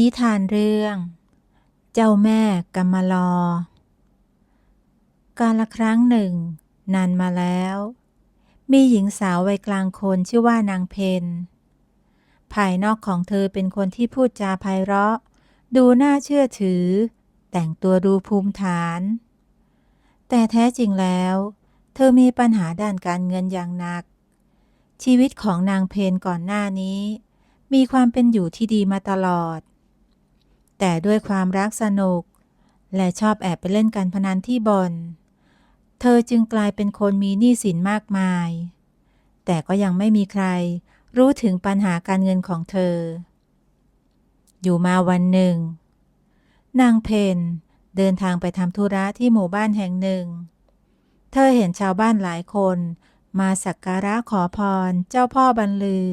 นิทานเรื่อง เจ้าแม่กำมะลอ กาลครั้งหนึ่ง นานมาแล้ว มีหญิงสาววัยกลางคนชื่อว่านางเพนภายนอกของเธอเป็นคนที่พูดจาไพเราะ ดูน่าเชื่อถือ แต่งตัวดูภูมิฐาน แต่แท้จริงแล้ว เธอมีปัญหาด้านการเงินอย่างหนัก ชีวิตของนางเพนก่อนหน้านี้ มีความเป็นอยู่ที่ดีมาตลอด แต่ด้วยความรักสนุก และชอบแอบไปเล่นการพนันที่บ่อน เธอจึงกลายเป็นคนมีหนี้สินมากมาย แต่ก็ยังไม่มีใครรู้ถึงปัญหาการเงินของเธอ อยู่มาวันหนึ่ง นางเพนเดินทางไปทำธุระที่หมู่บ้านแห่งหนึ่ง เธอเห็นชาวบ้านหลายคนมาสักการะขอพรเจ้าพ่อบรรลือ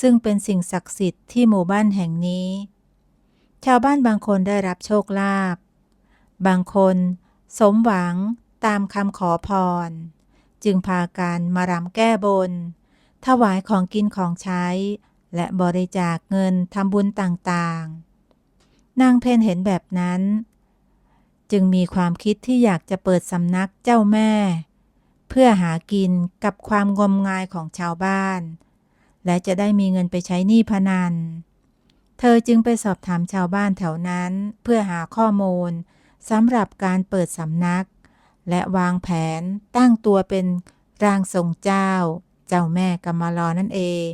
ซึ่งเป็นสิ่งศักดิ์สิทธิ์ที่หมู่บ้านแห่งนี้ ชาวบ้านบางคนได้รับโชคลาภ บางคนสมหวังตามคำขอพร จึงพากันมารำแก้บน ถวายของกินของใช้ และบริจาคเงินทำบุญต่างๆ นางเพนเห็นแบบนั้น จึงมีความคิดที่อยากจะเปิดสำนักเจ้าแม่ เพื่อหากินกับความงมงายของชาวบ้าน และจะได้มีเงินไปใช้หนี้พนัน เธอจึงไปสอบถามชาวบ้านแถวนั้น เพื่อหาข้อมูลสำหรับการเปิดสำนัก และวางแผนตั้งตัวเป็นร่างทรงเจ้า เจ้าแม่กำมลอนั่นเอง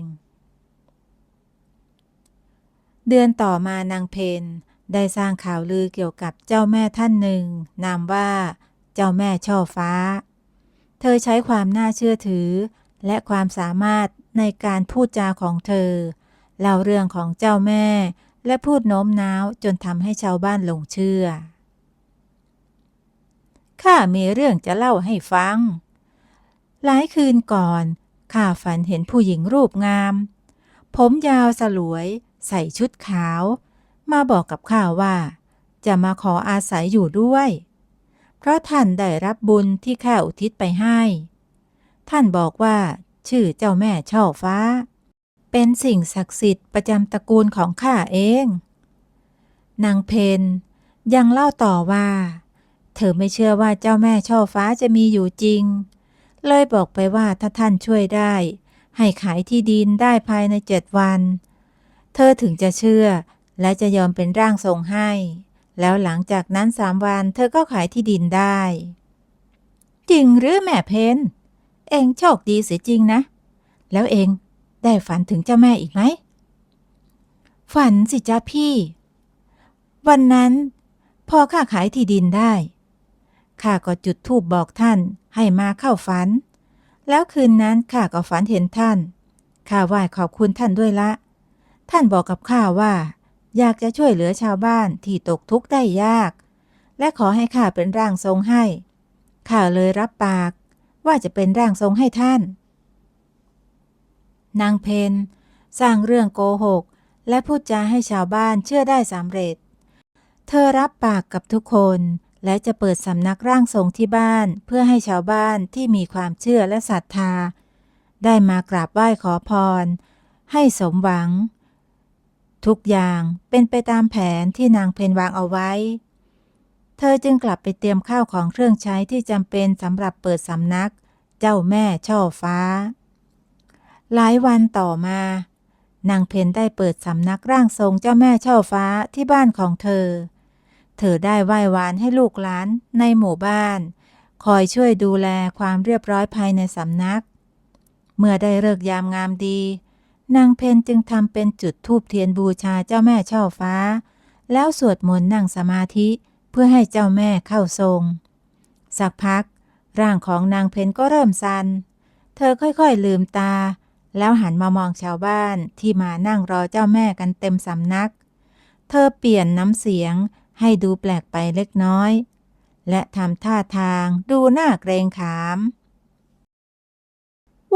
เดือนต่อมานางเพนได้สร้างข่าวลือเกี่ยวกับเจ้าแม่ท่านหนึ่ง นามว่า เจ้าแม่ช่อฟ้า เธอใช้ความน่าเชื่อถือ และความสามารถในการพูดจาของเธอ เล่าเรื่องของเจ้าแม่ และพูดโน้มน้าวจนทำให้ชาวบ้านหลงเชื่อ ข้ามีเรื่องจะเล่าให้ฟัง หลายคืนก่อน ข้าฝันเห็นผู้หญิงรูปงาม ผมยาวสลวย ใส่ชุดขาว มาบอกกับข้าว่า จะมาขออาศัยอยู่ด้วย เพราะท่านได้รับบุญที่ข้าอุทิศไปให้ ท่านบอกว่า ชื่อเจ้าแม่ช่อฟ้า เป็นสิ่งศักดิ์สิทธิ์ประจำตระกูลของข้าเอง นางเพนยังเล่าต่อว่า เธอไม่เชื่อว่าเจ้าแม่ช่อฟ้าจะมีอยู่จริง เลยบอกไปว่าถ้าท่านช่วยได้ ให้ขายที่ดินได้ภายในเจ็ดวัน เธอถึงจะเชื่อและจะยอมเป็นร่างทรงให้ แล้วหลังจากนั้นสามวันเธอก็ขายที่ดินได้ จริงหรือแม่เพนเองโชคดีเสียจริงนะ แล้วเอง ได้ฝันถึงเจ้าแม่อีกไหม ฝันสิจ้าพี่ วันนั้นพอข้าขายที่ดินได้ ข้าก็จุดธูปบอกท่านให้มาเข้าฝัน แล้วคืนนั้นข้าก็ฝันเห็นท่าน ข้าไหว้ขอบคุณท่านด้วยละ ท่านบอกกับข้าว่า อยากจะช่วยเหลือชาวบ้านที่ตกทุกข์ได้ยาก และขอให้ข้าเป็นร่างทรงให้ ข้าเลยรับปากว่าจะเป็นร่างทรงให้ท่าน นางเพนสร้างเรื่องโกหก และพูดจาให้ชาวบ้านเชื่อได้สำเร็จ เธอรับปากกับทุกคน และจะเปิดสำนักร่างทรงที่บ้านเพื่อให้ชาวบ้านที่มีความเชื่อและศรัทธา ได้มากราบไหว้ขอพร ให้สมหวัง ทุกอย่างเป็นไปตามแผนที่นางเพนวางเอาไว้ เธอจึงกลับไปเตรียมข้าวของเครื่องใช้ที่จำเป็นสำหรับเปิดสำนัก เจ้าแม่ช่อฟ้า หลายวันต่อมา นางเพนได้เปิดสำนักร่างทรงเจ้าแม่เช่อฟ้าที่บ้านของเธอ เธอได้ไหว้วานให้ลูกหลานในหมู่บ้าน คอยช่วยดูแลความเรียบร้อยภายในสำนัก เมื่อได้เลิกยามงามดี นางเพนจึงทำเป็นจุดธูปเทียนบูชาเจ้าแม่เช่อฟ้า แล้วสวดมนต์นั่งสมาธิเพื่อให้เจ้าแม่เข้าทรง สักพัก ร่างของนางเพนก็เริ่มสันเธอค่อยๆลืมตา แล้วหันมามองชาวบ้านที่มานั่งรอเจ้าแม่กันเต็มสำนัก เธอเปลี่ยนน้ำเสียงให้ดูแปลกไปเล็กน้อย และทำท่าทางดูหน่าเกรงขาม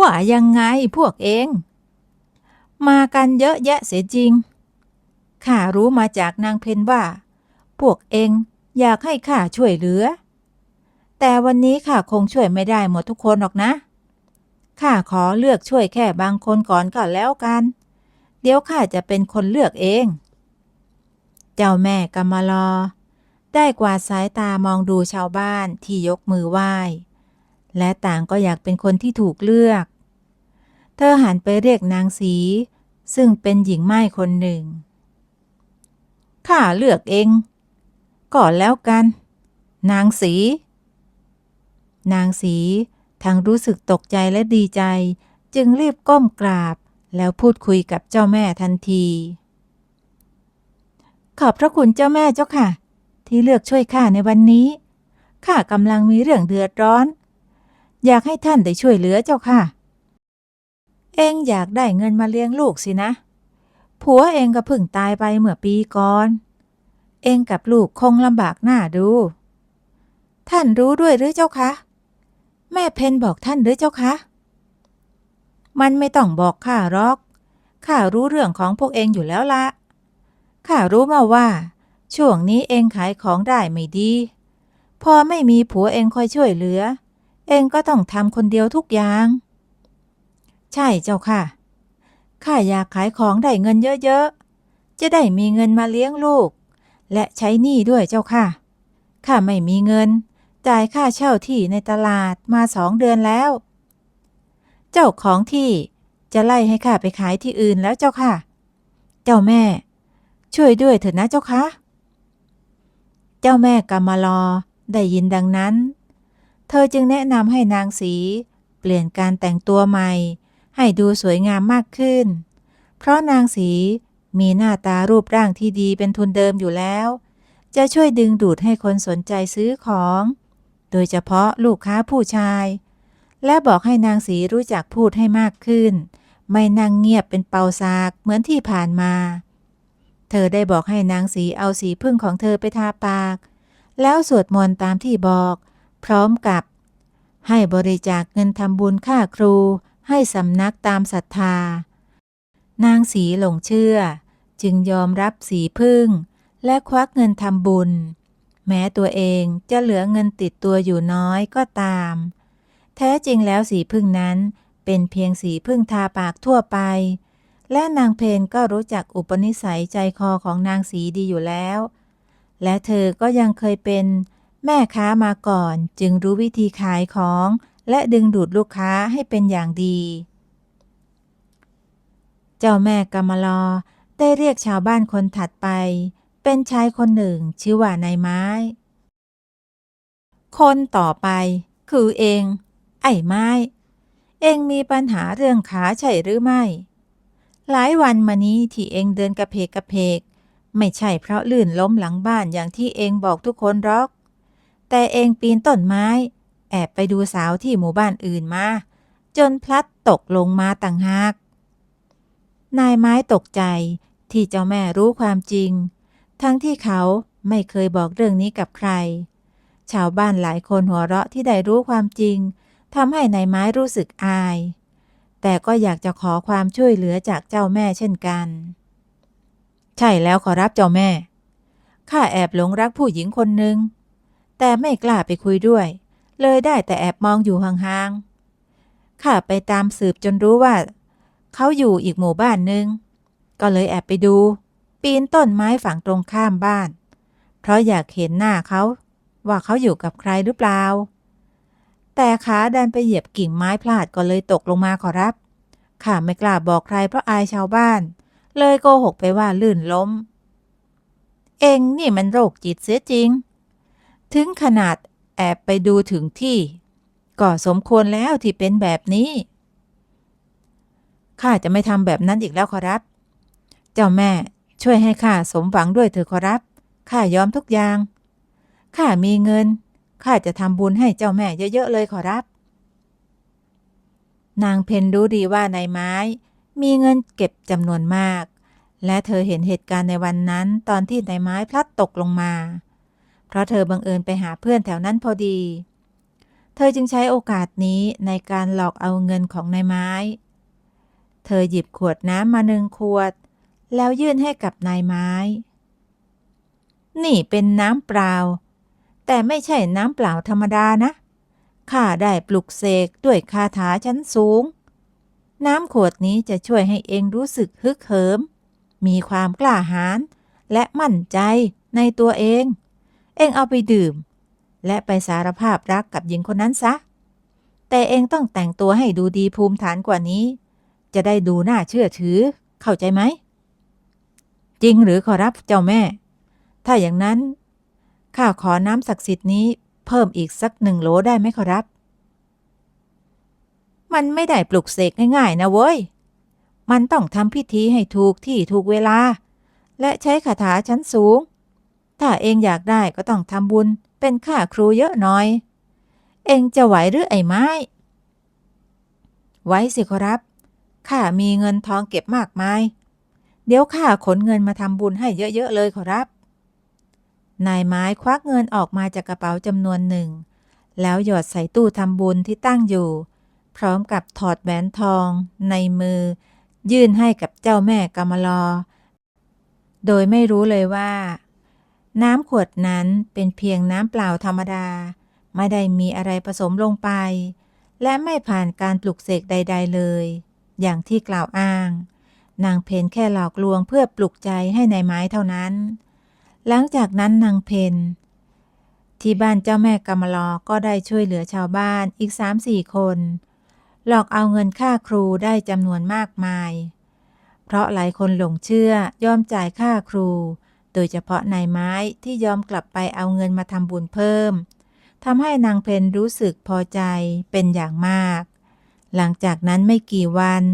ว่ายังไงพวกเอง มากันเยอะแยะเสียจริง ข้ารู้มาจากนางเพนว่า พวกเองอยากให้ข้าช่วยเหลือ แต่วันนี้ข้าคงช่วยไม่ได้หมดทุกคนหรอกนะ ข้าขอเลือกช่วยแค่บางคนก่อนก็แล้วกัน เดี๋ยวข้าจะเป็นคนเลือกเอง เจ้าแม่กำมะลอ ได้กวาดสายตามองดูชาวบ้านที่ยกมือไหว้ และต่างก็อยากเป็นคนที่ถูกเลือก เธอหันไปเรียกนางสี ซึ่งเป็นหญิงไม้คนหนึ่ง ข้าเลือกเอง ก่อนแล้วกัน นางสี นางสี ทั้งรู้สึกตกใจและดีใจ จึงรีบก้มกราบ แล้วพูดคุยกับเจ้าแม่ทันที ขอบพระคุณเจ้าแม่เจ้าค่ะ ที่เลือกช่วยข้าในวันนี้ข้ากำลังมีเรื่องเดือดร้อน อยากให้ท่านได้ช่วยเหลือเจ้าค่ะ เองอยากได้เงินมาเลี้ยงลูกสินะ ผัวเองก็เพิ่งตายไปเมื่อปีก่อน เองกับลูกคงลำบากหน้าดู ท่านรู้ด้วยหรือเจ้าคะ แม่เพนบอกท่านหรือเจ้าคะ มันไม่ต้องบอกข้าหรอก ข้ารู้เรื่องของพวกเองอยู่แล้วละ ข้ารู้มาว่า ช่วงนี้เองขายของได้ไม่ดี พอไม่มีผัวเองคอยช่วยเหลือ เองก็ต้องทำคนเดียวทุกอย่าง ใช่เจ้าค่ะ ข้าอยากขายของได้เงินเยอะๆ จะได้มีเงินมาเลี้ยงลูก และใช้หนี้ด้วยเจ้าค่ะ ข้าไม่มีเงิน จ่ายค่าเช่าที่ในตลาดมาสองเดือนแล้ว เจ้าของที่จะไล่ให้ข้าไปขายที่อื่นแล้วเจ้าค่ะ เจ้าแม่ ช่วยด้วยเถิดนะเจ้าคะ เจ้าแม่กำมลอได้ยินดังนั้น เธอจึงแนะนำให้นางสี เปลี่ยนการแต่งตัวใหม่ ให้ดูสวยงามมากขึ้น เพราะนางสีมีหน้าตารูปร่างที่ดีเป็นทุนเดิมอยู่แล้ว จะช่วยดึงดูดให้คนสนใจซื้อของ โดยเฉพาะลูกค้าผู้ชาย และบอกให้นางสีรู้จักพูดให้มากขึ้น ไม่นั่งเงียบเป็นเปาซากเหมือนที่ผ่านมา เธอได้บอกให้นางสีเอาสีพึ่งของเธอไปทาปาก แล้วสวดมนต์ตามที่บอก พร้อมกับ ให้บริจาคเงินทำบุญค่าครู ให้สำนักตามศรัทธา นางสีหลงเชื่อ จึงยอมรับสีพึ่ง และควักเงินทำบุญ แม้ตัวเองจะเหลือเงินติดตัวอยู่น้อยก็ตาม แท้จริงแล้วสีพึ่งนั้นเป็นเพียงสีพึ่งทาปากทั่วไป และนางเพนก็รู้จักอุปนิสัยใจคอของนางสีดีอยู่แล้ว และเธอก็ยังเคยเป็นแม่ค้ามาก่อนจึงรู้วิธีขายของ และดึงดูดลูกค้าให้เป็นอย่างดี เจ้าแม่กำมลอได้เรียกชาวบ้านคนถัดไป เป็นชายคนหนึ่งชื่อว่านายไม้ คนต่อไป คือเอง ไอ้ไม้ เองมีปัญหาเรื่องขาใช่หรือไม่ หลายวันมานี้ที่เองเดินกระเพกกระเพก ไม่ใช่เพราะลื่นล้มหลังบ้านอย่างที่เองบอกทุกคนหรอก แต่เองปีนต้นไม้ แอบไปดูสาวที่หมู่บ้านอื่นมา จนพลัดตกลงมาต่างหาก นายไม้ตกใจที่เจ้าแม่รู้ความจริง ทั้งที่เขาไม่เคยบอกเรื่องนี้กับใคร ชาวบ้านหลายคนหัวเราะที่ได้รู้ความจริงทำให้นายไม้รู้สึกอาย แต่ก็อยากจะขอความช่วยเหลือจากเจ้าแม่เช่นกัน ใช่แล้วขอรับเจ้าแม่ ข้าแอบหลงรักผู้หญิงคนหนึ่ง แต่ไม่กล้าไปคุยด้วย เลยได้แต่แอบมองอยู่ห่างๆ ข้าไปตามสืบจนรู้ว่า เขาอยู่อีกหมู่บ้านหนึ่ง ก็เลยแอบไปดู ปีนต้นไม้ฝั่งตรงข้ามบ้าน เพราะอยากเห็นหน้าเขาว่าเขาอยู่กับใครหรือเปล่า แต่ขาดันไปเหยียบกิ่งไม้พลาดก็เลยตกลงมาขอรับ ข้าไม่กล้าบอกใครเพราะอายชาวบ้าน เลยโกหกไปว่าลื่นล้ม เองนี่มันโรคจิตเสียจริง ถึงขนาดแอบไปดูถึงที่ ก็สมควรแล้วที่เป็นแบบนี้ ข้าจะไม่ทำแบบนั้นอีกแล้วขอรับ เจ้าแม่ ช่วยให้ข้าสมหวังด้วยเถอขอรับ ข้ายอมทุกอย่าง ข้ามีเงิน ข้าจะทำบุญให้เจ้าแม่เยอะๆเลยขอรับ นางเพนรู้ดีว่านายไม้ มีเงินเก็บจำนวนมาก และเธอเห็นเหตุการณ์ในวันนั้นตอนที่นายไม้พลัดตกลงมา เพราะเธอบังเอิญไปหาเพื่อนแถวนั้นพอดี เธอจึงใช้โอกาสนี้ในการหลอกเอาเงินของนายไม้ เธอหยิบขวดน้ำมาหนึ่งขวด แล้วยื่นให้กับนายไม้ นี่เป็นน้ำเปล่า แต่ไม่ใช่น้ำเปล่าธรรมดานะ ข้าได้ปลุกเสกด้วยคาถาชั้นสูง น้ำขวดนี้จะช่วยให้เองรู้สึกฮึกเหิม มีความกล้าหาญและมั่นใจในตัวเอง เองเอาไปดื่ม และไปสารภาพรักกับหญิงคนนั้นซะ แต่เองต้องแต่งตัวให้ดูดีภูมิฐานกว่านี้ จะได้ดูน่าเชื่อถือ เข้าใจไหม จริงหรือขอรับเจ้าแม่ ถ้าอย่างนั้น ข้าขอน้ำศักดิ์สิทธิ์นี้เพิ่มอีกสักหนึ่งโหลได้ไหมขอรับ มันไม่ได้ปลุกเสกง่ายๆนะเว้ย มันต้องทำพิธีให้ถูกที่ถูกเวลา และใช้คาถาชั้นสูง ถ้าเองอยากได้ก็ต้องทำบุญเป็นค่าครูเยอะหน่อย เองจะไหวหรือไอ้ไม้ ไว้สิขอรับ ข้ามีเงินทองเก็บมากมาย เดี๋ยวข้าขนเงินมาทำบุญให้เยอะ ๆ เลยขอรับ นายไม้ควักเงินออกมาจากกระเป๋าจำนวนหนึ่ง แล้วหยอดใส่ตู้ทำบุญที่ตั้งอยู่ พร้อมกับถอดแหวนทอง ในมือ ยื่นให้กับเจ้าแม่กำมลอ โดยไม่รู้เลยว่า น้ำขวดนั้นเป็นเพียงน้ำเปล่าธรรมดา ไม่ได้มีอะไรผสมลงไป และไม่ผ่านการปลุกเสกใด ๆ เลย อย่างที่กล่าวอ้าง นางเพนแค่หลอกลวงเพื่อปลุกใจให้ในายไม้เท่านั้น หลังจากนั้นนางเพนที่บ้านเจ้าแม่กำมลอก็ได้ช่วยเหลือชาวบ้านอีกสามสี่คน หลอกเอาเงินค่าครูได้จำนวนมากมาย เพราะหลายคนหลงเชื่อยอมจ่ายค่าครู โดยเฉพาะนายไม้ที่ยอมกลับไปเอาเงินมาทำบุญเพิ่มทำให้นางเพนรู้สึกพอใจเป็นอย่างมาก หลังจากนั้นไม่กี่วัน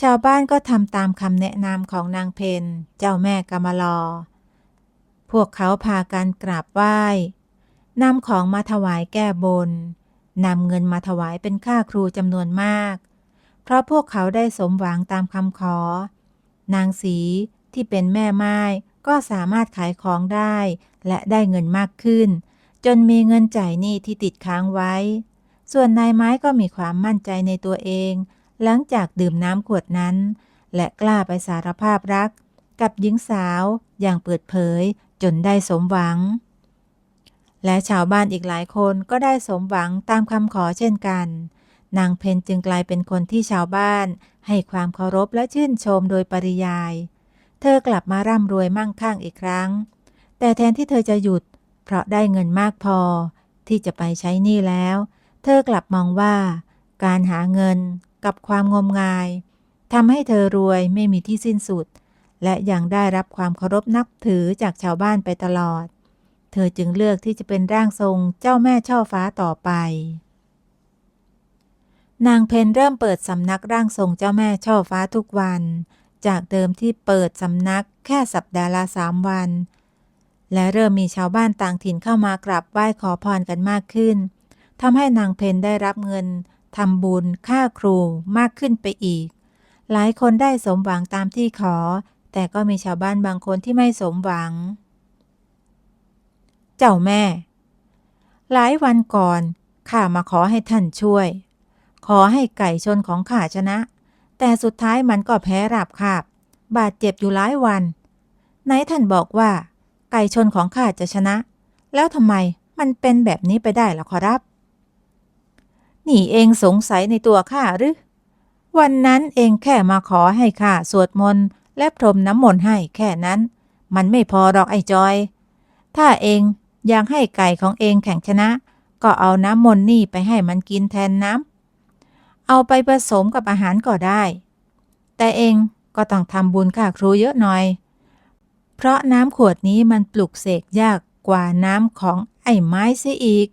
ชาวบ้านก็ทำตามคำแนะนำของนางเพนเจ้าแม่กำมลอ พวกเขาพากันกราบไหว้นำของมาถวายแก้บนนำเงินมาถวายเป็นค่าครูจำนวนมาก เพราะพวกเขาได้สมหวังตามคำขอ นางสีที่เป็นแม่ไม้ก็สามารถขายของได้ และได้เงินมากขึ้น จนมีเงินจ่ายหนี้ที่ติดค้างไว้ ส่วนนายไม้ก็มีความมั่นใจในตัวเอง หลังจากดื่มน้ำขวดนั้น และกล้าไปสารภาพรัก กับหญิงสาวอย่างเปิดเผยจนได้สมหวัง และชาวบ้านอีกหลายคนก็ได้สมหวังตามคำขอเช่นกัน นางเพนจึงกลายเป็นคนที่ชาวบ้าน ให้ความเคารพและชื่นชมโดยปริยาย เธอกลับมาร่ำรวยมั่งคั่งอีกครั้ง แต่แทนที่เธอจะหยุด เพราะได้เงินมากพอ ที่จะไปใช้หนี้แล้ว เธอกลับมองว่า การหาเงิน กับความงมงายทำให้เธอรวยไม่มีที่สิ้นสุด และยังได้รับความเคารพนับถือจากชาวบ้านไปตลอด เธอจึงเลือกที่จะเป็นร่างทรงเจ้าแม่ช่อฟ้าต่อไป นางเพนเริ่มเปิดสำนักร่างทรงเจ้าแม่ช่อฟ้าทุกวัน จากเดิมที่เปิดสำนักแค่สัปดาห์ละสามวัน และเริ่มมีชาวบ้านต่างถิ่นเข้ามากราบไหว้ขอพรกันมากขึ้นทำให้นางเพนได้รับเงิน ทำบุญค่าครูมากขึ้นไปอีก หลายคนได้สมหวังตามที่ขอ แต่ก็มีชาวบ้านบางคนที่ไม่สมหวัง เจ้าแม่ หลายวันก่อนข้ามาขอให้ท่านช่วย ขอให้ไก่ชนของข้าชนะ แต่สุดท้ายมันก็แพ้ราบคาบ บาดเจ็บอยู่หลายวันไหนท่านบอกว่า ไก่ชนของข้าจะชนะ แล้วทำไมมันเป็นแบบนี้ไปได้ล่ะขอรับ นี่เองสงสัยในตัวข้าหรือ วันนั้นเองแค่มาขอให้ข้าสวดมนต์และพรมน้ำมนต์ให้แค่นั้น มันไม่พอหรอกไอ้จอย ถ้าเองอยากให้ไก่ของเองแข่งชนะ ก็เอาน้ำมนต์นี่ไปให้มันกินแทนน้ำเอาไปผสมกับอาหารก็ได้ แต่เองก็ต้องทำบุญค่าครูเยอะหน่อย เพราะน้ำขวดนี้มันปลุกเสกยากกว่าน้ำของไอ้ไม้เสียอีก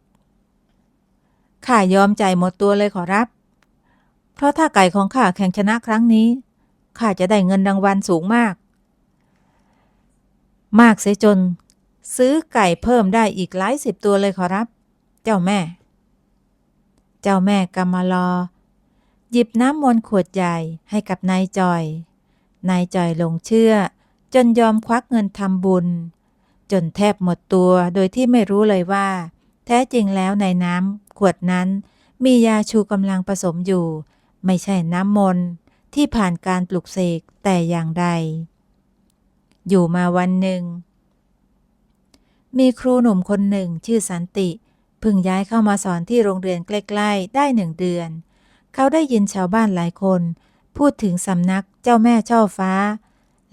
ข้ายอมจ่ายหมดตัวเลยขอรับ เพราะถ้าไก่ของข้าแข่งชนะครั้งนี้ข้าจะได้เงินรางวัลสูงมาก มากเสียจน ซื้อไก่เพิ่มได้อีกหลายสิบตัวเลยขอรับ เจ้าแม่ เจ้าแม่กำมะลอ หยิบน้ำมนต์ขวดใหญ่ให้กับนายจอย นายจอยหลงเชื่อ จนยอมควักเงินทำบุญ จนแทบหมดตัวโดยที่ไม่รู้เลยว่า แท้จริงแล้วในน้ำขวดนั้น มียาชูกำลังผสมอยู่ ไม่ใช่น้ำมนต์ที่ผ่านการปลุกเสกแต่อย่างใด อยู่มาวันหนึ่ง มีครูหนุ่มคนหนึ่งชื่อสันติเพิ่งย้ายเข้ามาสอนที่โรงเรียนใกล้ๆ ได้หนึ่งเดือน เขาได้ยินชาวบ้านหลายคน พูดถึงสำนักเจ้าแม่ช่อฟ้า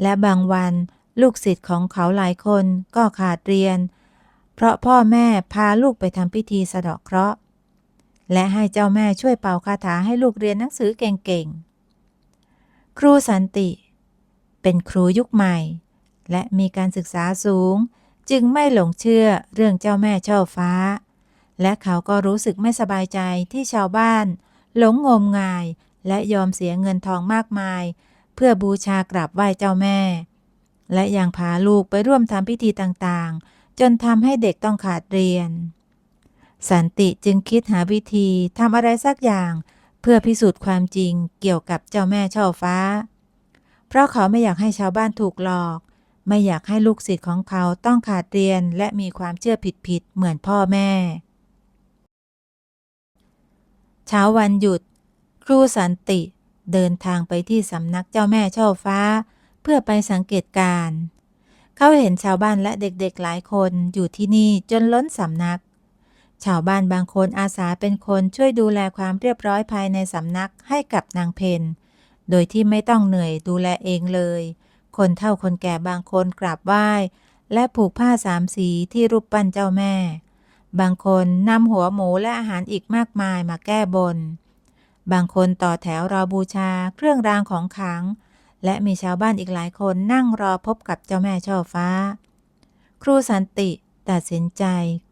และบางวันลูกศิษย์ของเขาหลายคนก็ขาดเรียน เพราะพ่อแม่พาลูกไปทำพิธีสะเดาะเคราะห์ และให้เจ้าแม่ช่วยเป่าคาถาให้ลูกเรียนหนังสือเก่งๆ ครูสันติ เป็นครูยุคใหม่ และมีการศึกษาสูง จึงไม่หลงเชื่อเรื่องเจ้าแม่ช่อฟ้า และเขาก็รู้สึกไม่สบายใจที่ชาวบ้าน หลงงมงายและยอมเสียเงินทองมากมาย เพื่อบูชากราบไหว้เจ้าแม่ และยังพาลูกไปร่วมทำพิธีต่างๆ จนทำให้เด็กต้องขาดเรียน สันติจึงคิดหาวิธีทำอะไรสักอย่างเพื่อพิสูจน์ความจริงเกี่ยวกับเจ้าแม่ช่อฟ้า เพราะเขาไม่อยากให้ชาวบ้านถูกหลอก ไม่อยากให้ลูกศิษย์ของเขาต้องขาดเรียนและมีความเชื่อผิดๆเหมือนพ่อแม่ เช้าวันหยุด ครูสันติเดินทางไปที่สำนักเจ้าแม่ช่อฟ้า เพื่อไปสังเกตการณ์ เขาเห็นชาวบ้านและเด็กๆหลายคนอยู่ที่นี่จนล้นสำนัก ชาวบ้านบางคนอาสาเป็นคนช่วยดูแลความเรียบร้อยภายในสำนักให้กับนางเพนโดยที่ไม่ต้องเหนื่อยดูแลเองเลย คนเฒ่าคนแก่บางคนกราบไหว้ และผูกผ้าสามสีที่รูปปั้นเจ้าแม่ บางคนนำหัวหมูและอาหารอีกมากมายมาแก้บน บางคนต่อแถวรอบูชาเครื่องรางของขลัง และมีชาวบ้านอีกหลายคนนั่งรอพบกับเจ้าแม่ช่อฟ้า ครูสันติตัดสินใจ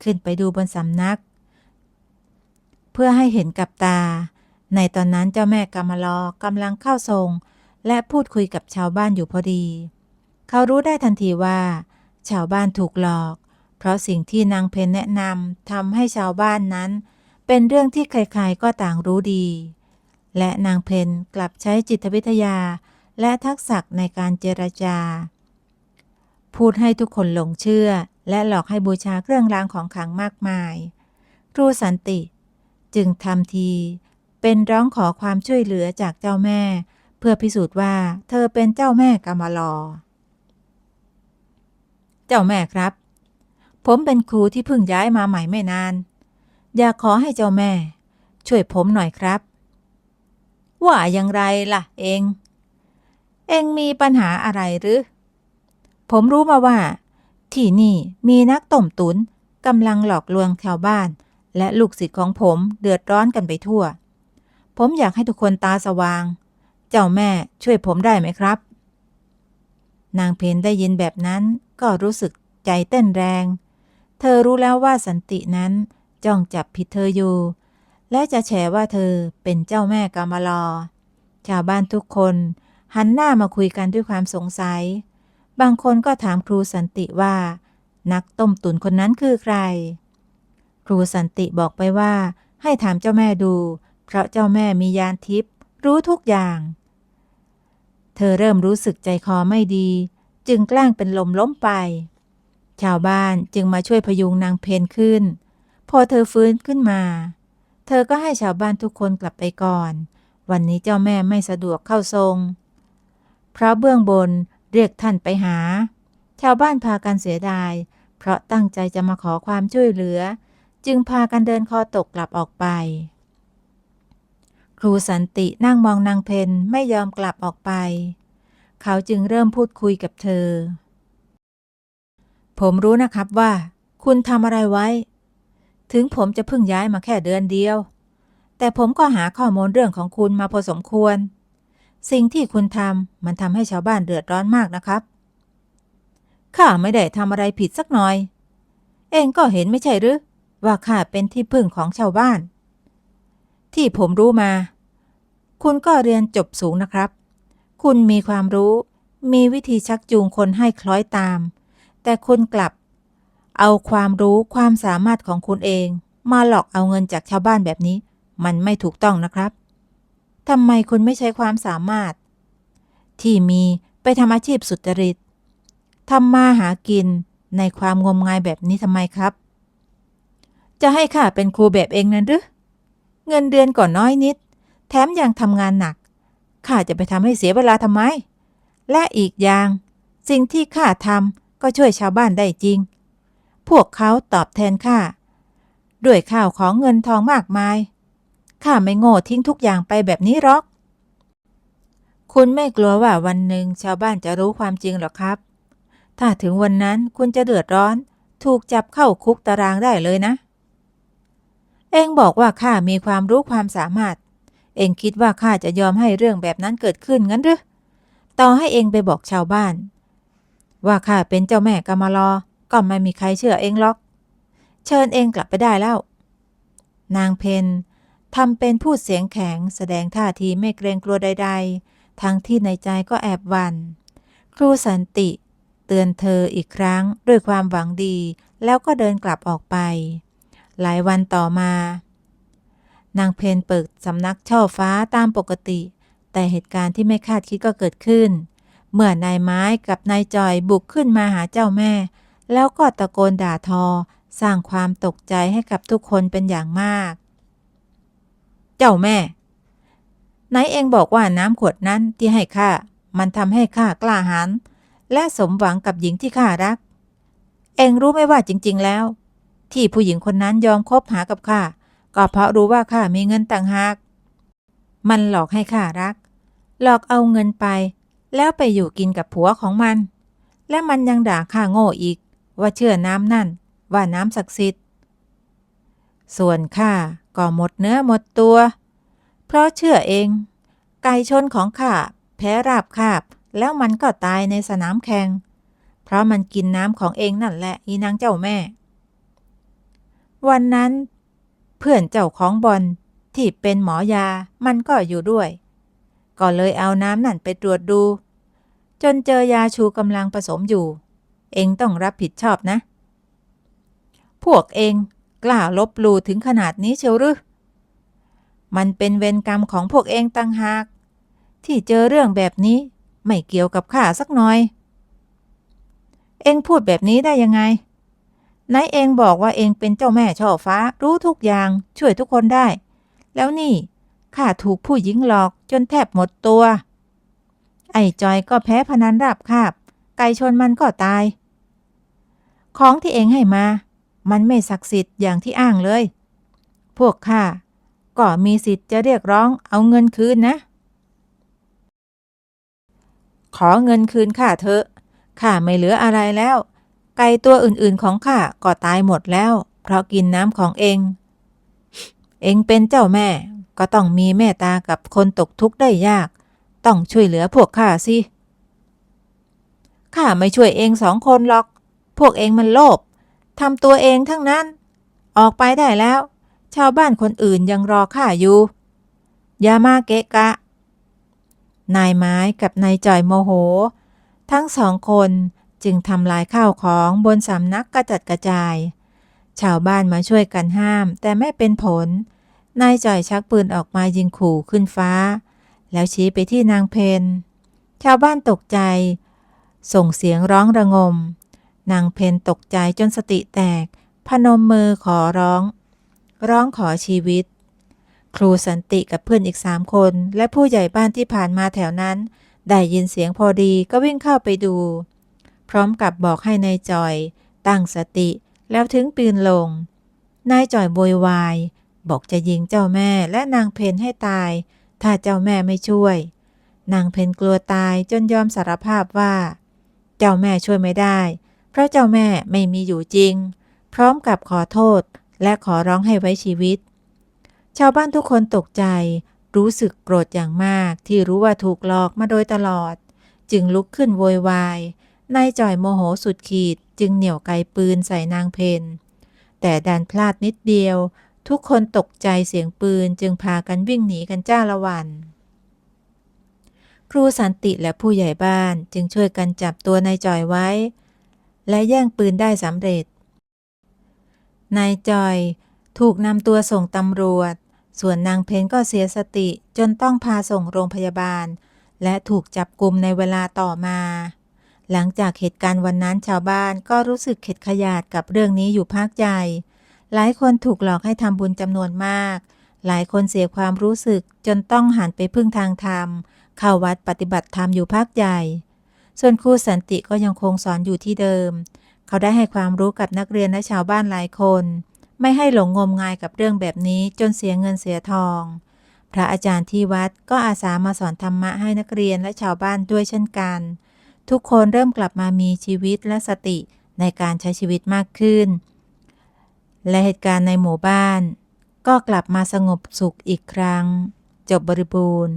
ขึ้นไปดูบนสำนัก เพื่อให้เห็นกับตา ในตอนนั้นเจ้าแม่กำมลอกำลังเข้าทรง และพูดคุยกับชาวบ้านอยู่พอดี เขารู้ได้ทันทีว่า ชาวบ้านถูกหลอก เพราะสิ่งที่นางเพนแนะนำทำให้ชาวบ้านนั้น เป็นเรื่องที่ใครๆก็ต่างรู้ดี และนางเพนกลับใช้จิตวิทยา และทักษะในการเจรจา พูดให้ทุกคนหลงเชื่อ และหลอกให้บูชาเครื่องรางของขลังมากมาย ครูสันติ จึงทำที เป็นร้องขอความช่วยเหลือจากเจ้าแม่ เพื่อพิสูจน์ว่าเธอเป็นเจ้าแม่กามลอ เจ้าแม่ครับ ผมเป็นครูที่เพิ่งย้ายมาใหม่ไม่นาน อยากขอให้เจ้าแม่ ช่วยผมหน่อยครับ ว่าอย่างไรล่ะเอง เองมีปัญหาอะไรหรือ ผมรู้มาว่า ที่นี่มีนักต้มตุนกำลังหลอกลวงชาวบ้าน และลูกศิษย์ของผมเดือดร้อนกันไปทั่ว ผมอยากให้ทุกคนตาสว่าง เจ้าแม่ช่วยผมได้ไหมครับ นางเพนได้ยินแบบนั้นก็รู้สึกใจเต้นแรง เธอรู้แล้วว่าสันตินั้นจ้องจับผิดเธออยู่ และจะแฉว่าเธอเป็นเจ้าแม่กามลอ ชาวบ้านทุกคน หันหน้ามาคุยกันด้วยความสงสัย บางคนก็ถามครูสันติว่า นักต้มตุ๋นคนนั้นคือใคร ครูสันติบอกไปว่า ให้ถามเจ้าแม่ดู เพราะเจ้าแม่มียานทิพย์รู้ทุกอย่าง เธอเริ่มรู้สึกใจคอไม่ดี จึงแกล้งเป็นลมล้มไป ชาวบ้านจึงมาช่วยพยุงนางเพนขึ้น พอเธอฟื้นขึ้นมา เธอก็ให้ชาวบ้านทุกคนกลับไปก่อน วันนี้เจ้าแม่ไม่สะดวกเข้าทรง เพราะเบื้องบนเรียกท่านไปหา ชาวบ้านพากันเสียดาย เพราะตั้งใจจะมาขอความช่วยเหลือ จึงพากันเดินคอตกกลับออกไป ครูสันตินั่งมองนางเพนไม่ยอมกลับออกไป เขาจึงเริ่มพูดคุยกับเธอ ผมรู้นะครับว่า คุณทำอะไรไว้ ถึงผมจะเพิ่งย้ายมาแค่เดือนเดียว แต่ผมก็หาข้อมูลเรื่องของคุณมาพอสมควร สิ่งที่คุณทำมันทำให้ชาวบ้านเดือดร้อนมากนะครับ ข้าไม่ได้ทำอะไรผิดสักหน่อย เองก็เห็นไม่ใช่หรือ ว่าข้าเป็นที่พึ่งของชาวบ้าน ที่ผมรู้มา คุณก็เรียนจบสูงนะครับ คุณมีความรู้ มีวิธีชักจูงคนให้คล้อยตาม แต่คุณกลับ เอาความรู้ความสามารถของคุณเอง มาหลอกเอาเงินจากชาวบ้านแบบนี้ มันไม่ถูกต้องนะครับ ทำไมคุณไม่ใช้ความสามารถ ที่มีไปทำอาชีพสุจริตทำมาหากินในความงมงายแบบนี้ทำไมครับ จะให้ข้าเป็นครูแบบเองนั่นหรือเงินเดือนก่อนน้อยนิด แถมยังทำงานหนักข้าจะไปทำให้เสียเวลาทำไม และอีกอย่าง สิ่งที่ข้าทำก็ช่วยชาวบ้านได้จริง พวกเขาตอบแทนข้าด้วยข้าวของเงินทองมากมาย ข้าไม่โง่ทิ้งทุกอย่างไปแบบนี้หรอก คุณไม่กลัวว่าวันหนึ่งชาวบ้านจะรู้ความจริงหรอครับ ถ้าถึงวันนั้นคุณจะเดือดร้อน ถูกจับเข้าคุกตารางได้เลยนะ เองบอกว่าข้ามีความรู้ความสามารถ เองคิดว่าข้าจะยอมให้เรื่องแบบนั้นเกิดขึ้นงั้นหรือต่อให้เองไปบอกชาวบ้าน ว่าข้าเป็นเจ้าแม่กามารอก็ไม่มีใครเชื่อเองหรอก เชิญเองกลับไปได้แล้ว นางเพน ทำเป็นพูดเสียงแข็งแสดงท่าทีไม่เกรงกลัวใด ๆ ทั้งที่ในใจก็แอบวันครูสันติ เตือนเธออีกครั้งด้วยความหวังดี แล้วก็เดินกลับออกไป หลายวันต่อมา นางเพนเปิดสำนักช่อฟ้าตามปกติ แต่เหตุการณ์ที่ไม่คาดคิดก็เกิดขึ้น เมื่อนายไม้กับนายจอยบุกขึ้นมาหาเจ้าแม่ แล้วก็ตะโกนด่าทอ สร้างความตกใจให้กับทุกคนเป็นอย่างมาก จ้าแม่ ไหนเองบอกว่าน้ำขวดนั้นที่ให้ข้ามันทำให้ข้ากล้าหาญและสมหวังกับหญิงที่ข้ารัก เองรู้ไหมว่าจริง ๆ แล้ว ที่ผู้หญิงคนนั้นยอมคบหากับข้าก็เพราะรู้ว่าข้ามีเงินต่างหาก มันหลอกให้ข้ารัก หลอกเอาเงินไป แล้วไปอยู่กินกับผัวของมัน และมันยังด่าข้าโง่อีก ว่าเชื่อน้ำนั่น ว่าน้ำศักดิ์สิทธิ์ ส่วนข้าก็หมดเนื้อหมดตัว เพราะเชื่อเอง ไก่ชนของข้าแพ้ราบคาบ แล้วมันก็ตายในสนามแข่ง เพราะมันกินน้ำของเองนั่นแหละอีนางเจ้าแม่ วันนั้น เพื่อนเจ้าของบอลที่เป็นหมอยามันก็อยู่ด้วย ก็เลยเอาน้ำนั่นไปตรวจดู จนเจอยาชูกำลังผสมอยู่ เองต้องรับผิดชอบนะ พวกเอง กล้าลบหลู่ถึงขนาดนี้เชียวหรือมันเป็นเวรกรรมของพวกเองตั้งหาก ที่เจอเรื่องแบบนี้ไม่เกี่ยวกับข้าสักหน่อย เองพูดแบบนี้ได้ยังไงนายเองบอกว่าเองเป็นเจ้าแม่ช่อฟ้ารู้ทุกอย่างช่วยทุกคนได้ แล้วนี่ข้าถูกผู้หญิงหลอกจนแทบหมดตัว ไอ้จอยก็แพ้พนันราบคาบ ไก่ชนมันก็ตาย ของที่เองให้มา มันไม่ศักดิ์สิทธิ์อย่างที่อ้างเลย พวกข้าก็มีสิทธิ์จะเรียกร้องเอาเงินคืนนะ ขอเงินคืนข้าเถอะข้าไม่เหลืออะไรแล้ว ไก่ตัวอื่นๆของข้าก็ตายหมดแล้ว เพราะกินน้ำของเอง เองเป็นเจ้าแม่ก็ต้องมีเมตตากับคนตกทุกข์ได้ยาก ต้องช่วยเหลือพวกข้าสิข้าไม่ช่วยเองสองคนหรอก พวกเองมันโลภ ทำตัวเองทั้งนั้น ออกไปได้แล้ว ชาวบ้านคนอื่นยังรอข้าอยู่ อย่ามาเกะกะ นายไม้กับนายจ่อยโมโห ทั้งสองคนจึงทำลายข้าวของบนสำนักกระจัดกระจาย ชาวบ้านมาช่วยกันห้ามแต่ไม่เป็นผล นายจ่อยชักปืนออกมายิงขู่ขึ้นฟ้า แล้วชี้ไปที่นางเพน ชาวบ้านตกใจ ส่งเสียงร้องระงม นางเพนตกใจจนสติแตก พนมมือขอร้อง ร้องขอชีวิต ครูสันติกับเพื่อนอีกสามคน และผู้ใหญ่บ้านที่ผ่านมาแถวนั้น ได้ยินเสียงพอดีก็วิ่งเข้าไปดู พร้อมกับบอกให้นายจอย ตั้งสติแล้วถึงปืนลง นายจอยโวยวาย บอกจะยิงเจ้าแม่และนางเพนให้ตาย ถ้าเจ้าแม่ไม่ช่วย นางเพนกลัวตายจนยอมสารภาพว่า เจ้าแม่ช่วยไม่ได้ พระเจ้าแม่ไม่มีอยู่จริง พร้อมกับขอโทษและขอร้องให้ไว้ชีวิต ชาวบ้านทุกคนตกใจ รู้สึกโกรธอย่างมากที่รู้ว่าถูกหลอกมาโดยตลอด จึงลุกขึ้นโวยวายนายจ่อยโมโหสุดขีดจึงเหนี่ยวไกปืนใส่นางเพนแต่ดันพลาดนิดเดียว ทุกคนตกใจเสียงปืนจึงพากันวิ่งหนีกันจ้าละวัน ครูสันติและผู้ใหญ่บ้านจึงช่วยกันจับตัวนายจอยไว้ และแย่งปืนได้สำเร็จ นายจอยถูกนำตัวส่งตำรวจ ส่วนนางเพนก็เสียสติจนต้องพาส่งโรงพยาบาล และถูกจับกลุมในเวลาต่อมา หลังจากเหตุการณ์วันนั้นชาวบ้านก็รู้สึกเข็ดขยาดกับเรื่องนี้อยู่พักใหญ่หลายคนถูกหลอกให้ทำบุญจำนวนมาก หลายคนเสียความรู้สึกจนต้องหันไปพึ่งทางธรรม เข้าวัดปฏิบัติธรรมอยู่พักใหญ่ ส่วนครูสันติก็ยังคงสอนอยู่ที่เดิม เขาได้ให้ความรู้กับนักเรียนและชาวบ้านหลายคน ไม่ให้หลงงมงายกับเรื่องแบบนี้จนเสียเงินเสียทอง พระอาจารย์ที่วัดก็อาสามาสอนธรรมะให้นักเรียนและชาวบ้านด้วยเช่นกัน ทุกคนเริ่มกลับมามีชีวิตและสติในการใช้ชีวิตมากขึ้น และเหตุการณ์ในหมู่บ้าน ก็กลับมาสงบสุขอีกครั้ง จบบริบูรณ์